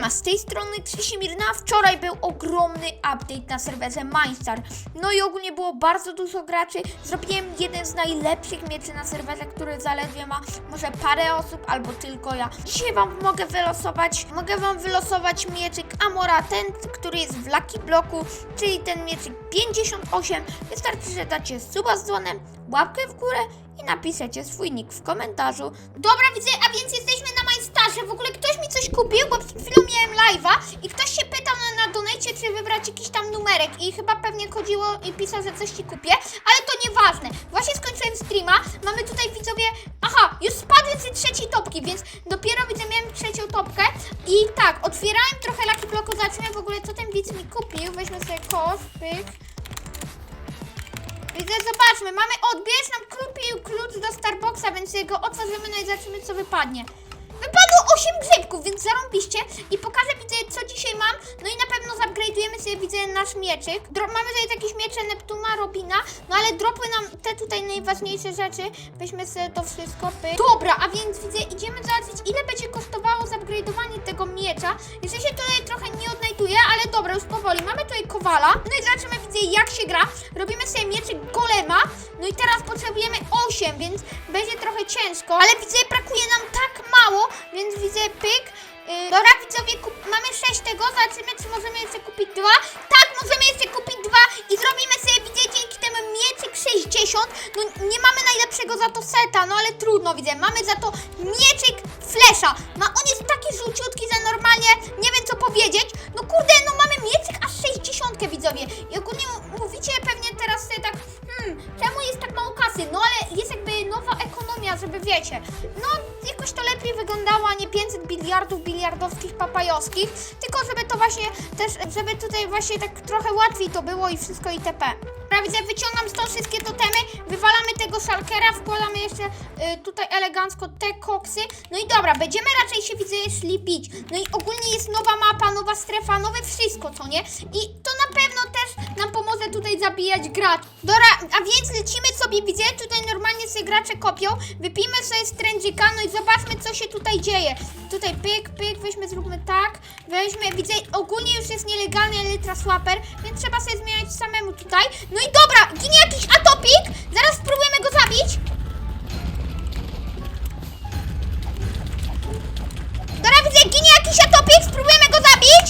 Siema, z tej strony Krzysimirna. Wczoraj był ogromny update na serwerze Mindstar. No i ogólnie było bardzo dużo graczy. Zrobiłem jeden z najlepszych mieczy na serwerze, który zaledwie ma może parę osób albo tylko ja. Dzisiaj wam mogę wylosować, mogę wam wylosować mieczyk Amora, ten, który jest w Lucky Bloku, czyli ten mieczyk 58. Wystarczy, że dacie suba z dzwonem, łapkę w górę i napiszecie swój nick w komentarzu. Dobra, widzę, a więc jesteśmy na Majstarze. W ogóle ktoś mi coś kupił, bo przed chwilą miałem live'a i ktoś się pytał na, na czy wybrać jakiś tam numerek i chyba pewnie chodziło i pisał, że coś ci kupię, ale to nieważne. Właśnie skończyłem streama, mamy tutaj widzowie, aha, już spadły te trzeciej topki, więc dopiero widzę, miałem trzecią topkę i tak, otwierałem trochę Lucky Bloku, zobaczymy w ogóle, co ten widz mi kupił. Weźmy sobie kosz, pyk. Widzę, zobaczmy, mamy nam kupił klucz do Starbucksa, więc jego otworzymy, no i zobaczymy, co wypadnie. Wypadło 8 grzybków, więc zarąbiście i pokażę, widzę, co dzisiaj mam, no i na pewno zupgrade'ujemy sobie, widzę, nasz mieczyk. Dro mamy tutaj jakieś miecze Neptuna, Robina, no ale dropły nam te tutaj najważniejsze rzeczy. Weźmy sobie to wszystko, pyk. Dobra, a więc widzę, idziemy zobaczyć, ile będzie kosztowało zupgrade'owanie tego miecza. Jeszcze się tutaj trochę ale dobra, już powoli. Mamy tutaj kowala, no i zobaczymy, widzę, jak się gra. Robimy sobie mieczyk golema, no i teraz potrzebujemy 8, więc będzie trochę ciężko, ale widzę, brakuje nam tak mało, więc widzę, pyk. Yy, dobra, widzowie, mamy 6 tego, zobaczymy, czy możemy jeszcze kupić dwa. Tak, możemy jeszcze kupić dwa i zrobimy sobie, widzę, 60. No nie mamy najlepszego za to seta, no ale trudno, widzę, mamy za to mieczyk flesza. Ma, on jest taki żółciutki, że normalnie nie wiem co powiedzieć. No kurde, no mamy mieczyk aż 60, widzowie. I ogólnie mówicie pewnie teraz sobie tak, hmm, czemu jest tak mało kasy? No ale jest jakby nowa ekonomia, żeby wiecie. No jakoś to lepiej wyglądało, a nie 500 biliardów biliardowskich papajowskich, tylko żeby to właśnie też, żeby tutaj właśnie tak trochę łatwiej to było i wszystko itp. Widzę, wyciągam stąd wszystkie totemy, wywalamy tego szalkera, wkładamy jeszcze y, tutaj elegancko te koksy. No i dobra, będziemy raczej się widzę szli. No i ogólnie jest nowa mapa, nowa strefa, nowe wszystko, co nie? I to na pewno też nam pomoże tutaj zabijać gracz. Dobra, a więc lecimy sobie, widzę, tutaj normalnie sobie gracze kopią, wypijmy sobie strędzika, no i zobaczmy, co się tutaj dzieje. Tutaj pyk, pyk, weźmy, zróbmy tak, weźmy, widzę, ogólnie już jest nielegalny Elytra Swapper, więc trzeba sobie zmieniać samemu tutaj. No i dobra, ginie jakiś atopik, zaraz spróbujemy go zabić. Dobra, widzę, ginie jakiś atopik, spróbujemy go zabić.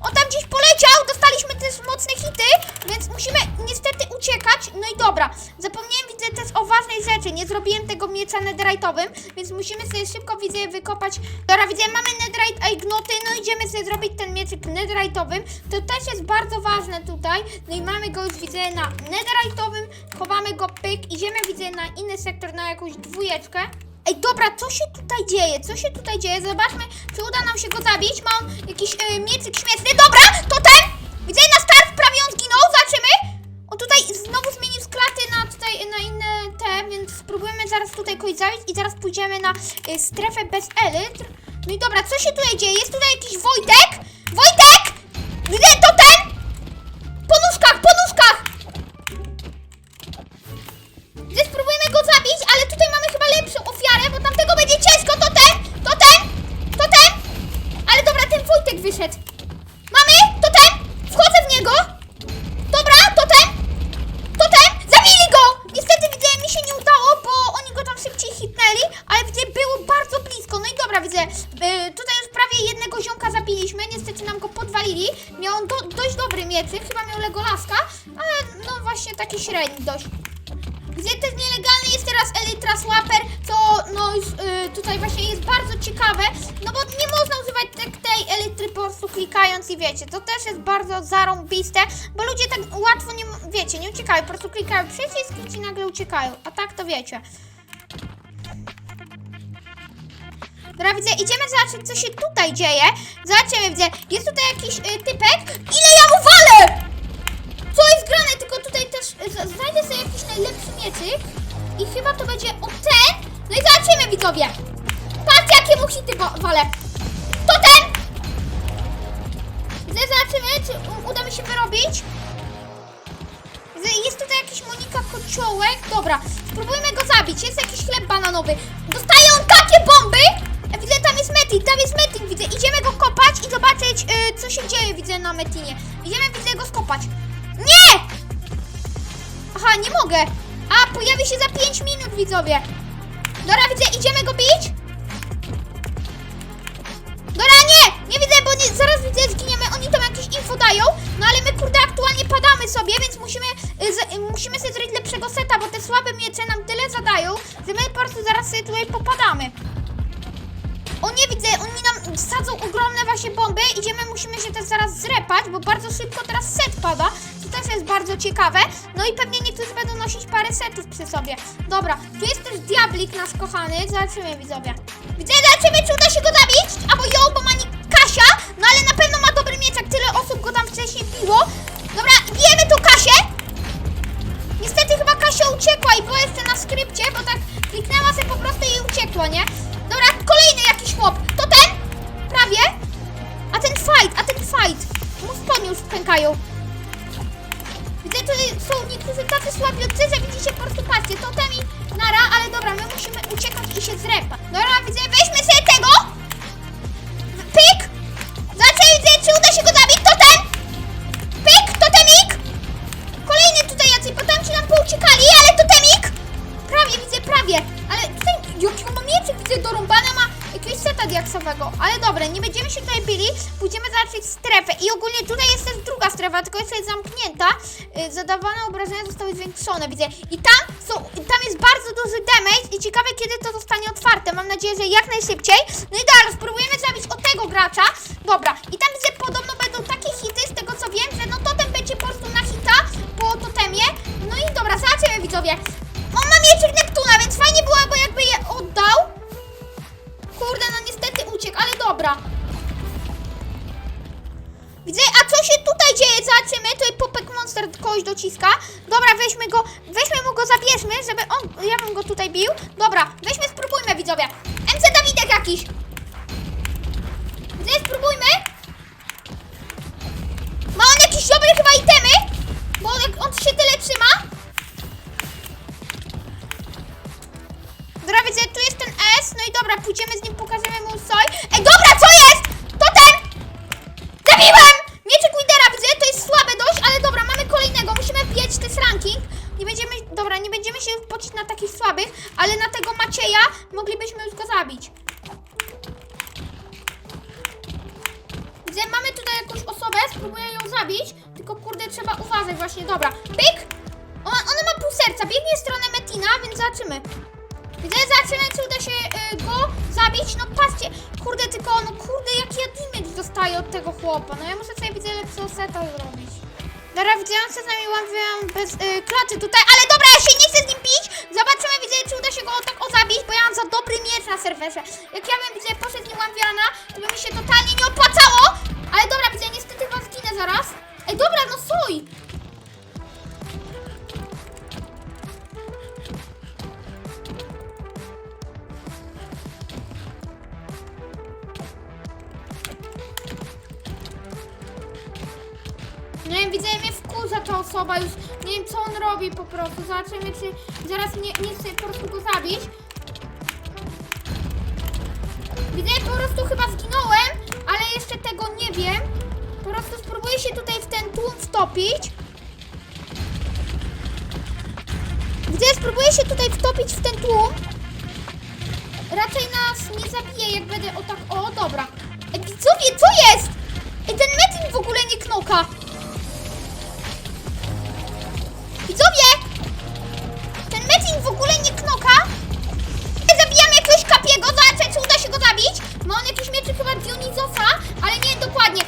On tam gdzieś poleciał, dostaliśmy też mocne hity, więc musimy niestety uciekać. No i dobra, zapomniałem, widzę też o ważnej rzeczy, nie zrobiłem tego miecza netherite'owym, więc musimy sobie szybko, widzę, wykopać. Widzę, mamy netherite ignoty, no idziemy sobie zrobić ten mieczyk netherite'owym. To też jest bardzo ważne tutaj. No i mamy go już, widzę, na netherite'owym, chowamy go, pyk, idziemy, widzę, na inny sektor, na jakąś dwójeczkę. Ej, dobra, co się tutaj dzieje? Co się tutaj dzieje? Zobaczmy, czy uda nam się go zabić. Mam jakiś e, miecyk śmieszny. Dobra, totem! Widzę na start, prawie on zginął, zobaczymy. On tutaj znowu zmienił sklaty na tutaj, na inne te, więc spróbujemy zaraz tutaj kogoś zabić i zaraz pójdziemy na e, strefę bez elytr. No i dobra, co się tutaj dzieje? Jest tutaj jakiś Wojtek? Miał do, dość dobry mieczyk, chyba miał Legolaska, ale no właśnie taki średni dość. Gdzie też nielegalny jest teraz Elytra Swapper, co no już y, tutaj właśnie jest bardzo ciekawe, no bo nie można używać te, tej Elytry po prostu klikając i wiecie, to też jest bardzo zarąbiste, bo ludzie tak łatwo nie, wiecie, nie uciekają, po prostu klikają przycisk i nagle uciekają, a tak to wiecie. Dobra, widzę, idziemy zobaczyć, co się tutaj dzieje. Zobaczymy, widzę, jest tutaj jakiś y, typek. Ile ja mu walę! Co jest grane? Tylko tutaj też y, znajdę sobie jakiś najlepszy mieczyk. I chyba to będzie o ten. No i zobaczymy, widzowie. Patrzcie, jakie mu hity wa- walę. To ten! Widzę, zobaczymy, czy u- uda mi się wyrobić. Jest tutaj jakiś Monika Kociołek. Dobra, spróbujmy go zabić. Jest jakiś chleb bananowy. Dostaje on takie bomby. E, Widzę, tam jest Metin, tam jest Metin, widzę. Idziemy go kopać i zobaczyć, y, co się dzieje, widzę na Metinie. Idziemy, widzę go skopać. Nie! Aha, nie mogę. A, pojawi się za 5 minut, widzowie. Dobra, widzę, idziemy go bić. Dobra, nie! Nie widzę, bo nie, zaraz widzę, zginiemy. Oni tam jakieś info dają. No ale my, kurde, aktualnie padamy sobie, więc musimy, y, z, musimy sobie zrobić lepszego seta, bo te słabe miecze nam tyle zadają, że my po prostu zaraz sobie tutaj popadamy. Nie widzę, oni nam sadzą ogromne właśnie bomby. Idziemy, musimy się też zaraz zrepać, bo bardzo szybko teraz set pada. To też jest bardzo ciekawe. No i pewnie niektórzy będą nosić parę setów przy sobie. Dobra, tu jest też diablik nasz kochany. Zobaczymy widzowie. Widzę, zobaczymy, czy uda się go zabić. Tacy słabiutcy, że widzicie po prostu to ten i nara, ale dobra, my musimy uciekać i się zrepa. Dobra, widzę, weźmy sobie Ale dobra, nie będziemy się tutaj bili, pójdziemy zobaczyć strefę. I ogólnie tutaj jest też druga strefa, tylko jeszcze jest zamknięta. Yy, zadawane obrażenia zostały zwiększone, widzę. I tam są, tam jest bardzo duży damage i ciekawe, kiedy to zostanie otwarte. Mam nadzieję, że jak najszybciej. No i dobra, spróbujemy zabić od tego gracza. Dobra, i tutaj bił. Dobra, zabić, tylko kurde, trzeba uważać właśnie, dobra. Pyk! Ona, ona ma pół serca, biegnie w stronę Metina, więc zobaczymy. Widzę, zobaczymy, czy uda się y, go zabić. No patrzcie, kurde, tylko, no kurde, jaki ja damage dostaję od tego chłopa. No ja muszę sobie, widzę, lepszego seta zrobić. Dobra, on się z nami łamwiam bez y, klaczy tutaj, ale dobra, ja się nie chcę z nim bić. Zobaczymy, widzę, czy uda się go tak o zabić, bo ja mam za dobry miecz na serwerze. Jak Nie wiem, widzę, mnie wkurza ta osoba już. Nie wiem, co on robi po prostu. Zobaczymy, czy zaraz nie, nie chcę po prostu go zabić. Widzę, po prostu chyba zginąłem, ale jeszcze tego nie wiem. Po prostu spróbuję się tutaj w ten tłum wtopić. Widzę, spróbuję się tutaj wtopić w ten tłum. Raczej nas nie zabije, jak będę o tak... O, dobra. Widzowie, co jest? Ten metin w ogóle nie knoka. Widzowie! Ten Metin w ogóle nie knoka. Zabijamy jakiegoś kapiego, zobaczę czy uda się go zabić. Ma on jakiś mieczyk chyba Dionizosa, ale nie dokładnie.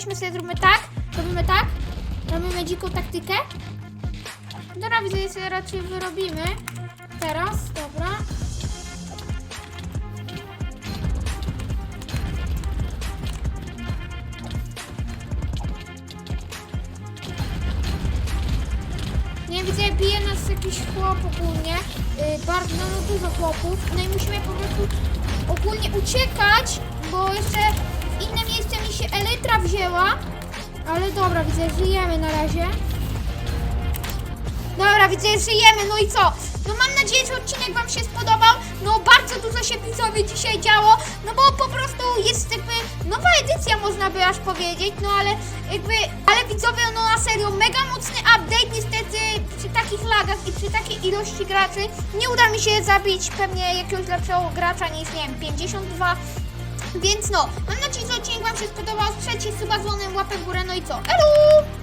Weźmy sobie, zróbmy tak, robimy tak, robimy dziką taktykę. Dobra, widzę, że raczej wyrobimy. Teraz, dobra. Nie widzę, bije nas jakiś chłop ogólnie. Yy, bardzo no, dużo chłopów. No i musimy po prostu ogólnie uciekać, bo jeszcze inne miejsce mi się elytra wzięła. Ale dobra, widzę, żyjemy na razie. Dobra, widzę, żyjemy, no i co? No mam nadzieję, że odcinek Wam się spodobał. No bardzo dużo się widzowie dzisiaj działo, no bo po prostu jest jakby nowa edycja można by aż powiedzieć, no ale jakby, ale widzowie, no na serio, mega mocny update, niestety przy takich lagach i przy takiej ilości graczy nie uda mi się zabić pewnie jakiegoś lepszego gracza niż, nie wiem, 52 więc no, mam nadzieję, że odcinek Wam się spodobał. Strzelcie suba dzwonem, łapę w górę, no i co? Elu!